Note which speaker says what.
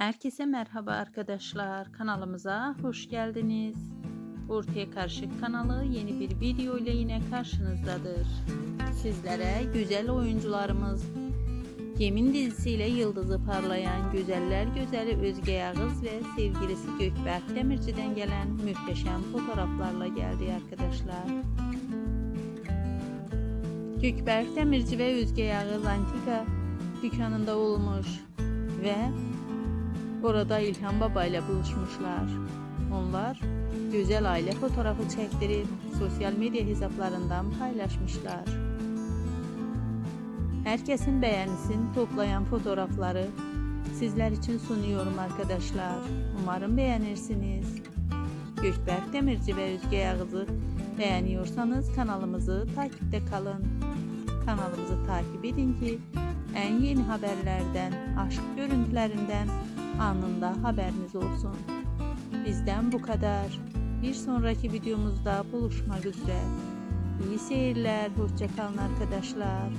Speaker 1: Herkese merhaba arkadaşlar. Kanalımıza hoş geldiniz. Ortaya Karışık kanalı yeni bir video ile yine karşınızdadır. Sizlere güzel oyuncularımız Yemin dizisiyle yıldızı parlayan güzeller güzeli Özge Yağız ve sevgilisi Gökberk Demirci'den gelen muhteşem fotoğraflarla geldi arkadaşlar. Gökberk Demirci ve Özge Yağız Antika dükkanında olmuş ve orada İlhan Baba ile buluşmuşlar. Onlar güzel aile fotoğrafı çektirip sosyal medya hesaplarından paylaşmışlar. Herkesin beğenisini toplayan fotoğrafları sizler için sunuyorum arkadaşlar. Umarım beğenirsiniz. Gökberk Demirci ve Özge Yağız'ı beğeniyorsanız kanalımızı takipte kalın. Kanalımızı takip edin ki en yeni haberlerden, aşk görüntülerinden anında haberiniz olsun. Bizden bu kadar. Bir sonraki videomuzda buluşmak üzere. İyi seyirler, hoşçakalın arkadaşlar.